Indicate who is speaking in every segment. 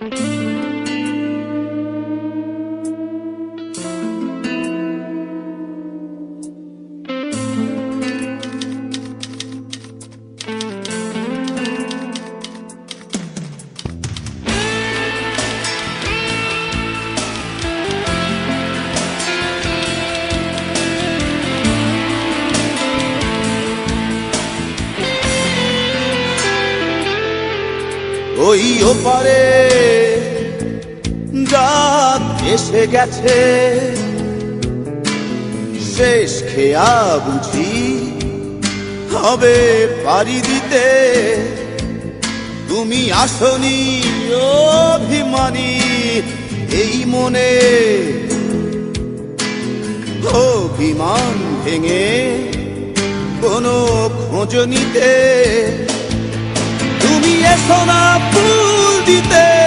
Speaker 1: ওই ওপারে রাত এসে গেছে। শেষ খেয়া বুঝি হবে পারি দিতে। তুমি আসনি অভিমানী, এই মনে অভিমান ভেঙে কোনো খোঁজ নিতে। তুমি এসো না ফুল দিতে।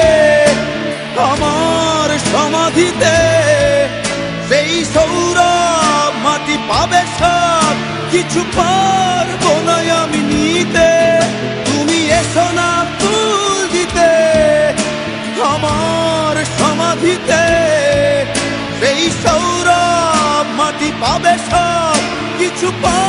Speaker 1: কিছু পারব না আমি নিতে, তুমি এসো না ফুল দিতে। আমার সমাধিতে সেই সৌরভ মাটি পাবে সব কিছু পারব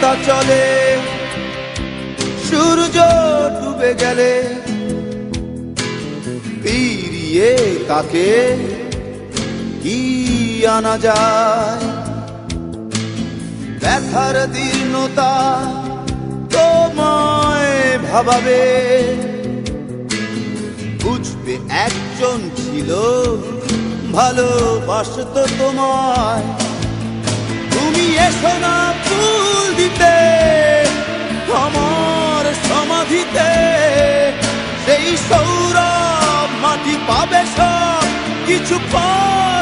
Speaker 1: অস্তা চলে, সূর্য ডুবে গেলে ফিরিয়ে তাকে কি আনা যায়? ব্যথার দীর্ণতা তোমায় ভাবাবে। বুঝবে একজন ছিল, ভালোবাসত তোমায়। তুমি এসো না ফুল দিতে আমার সমাধিতে? সেই সৌরভ মাটি পাবে সব কিছু পারব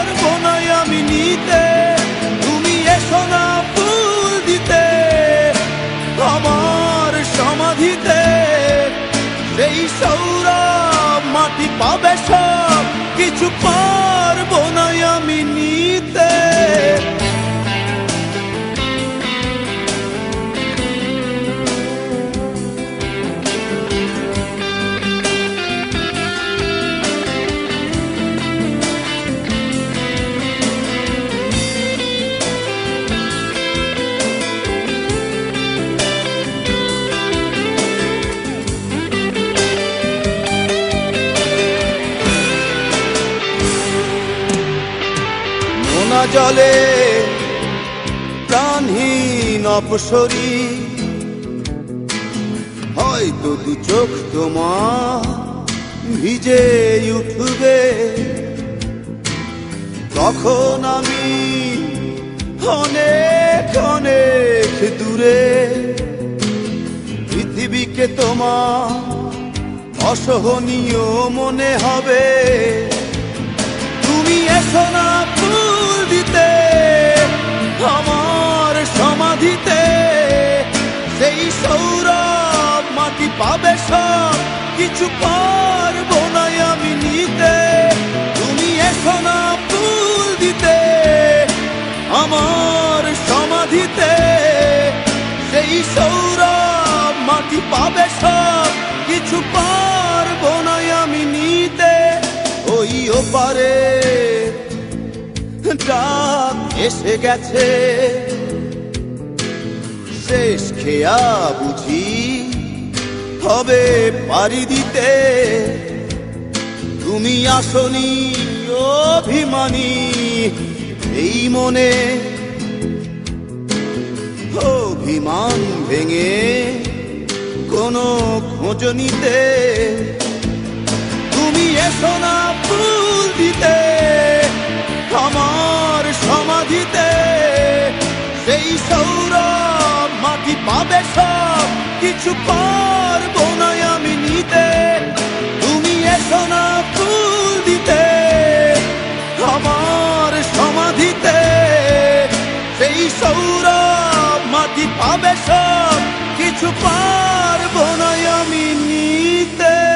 Speaker 1: নোনা জলে প্রাণহীন অপসরী। হয়তো দু চোখ তোমার ভিজে উঠবে। তখন আমি অনেক অনেক দূরে পৃথিবীকে তোমার অসহনীয় মনে হবে। তুমি এসো না কিছু পারব না আমি নিতে। তুমি এসো না ফুল দিতে। আমার সমাধিতে সেই সৌরভ মাটি পাবে সব। কিছু পারব না আমি নিতে। ওই ওপারে রাত এসে গেছে। শেষ খেয়া বুঝি হবে পারি দিতে। তুমি আসনি অভিমানী, এই মনে অভিমান ভেঙে কোনো খোঁজ নিতে। তুমি এসো না ফুল দিতে, আমার সমাধিতে। সেই সৌরভ মাটি পাবে সব কিছু পারব সব কিছু পারব না আমি নিতে।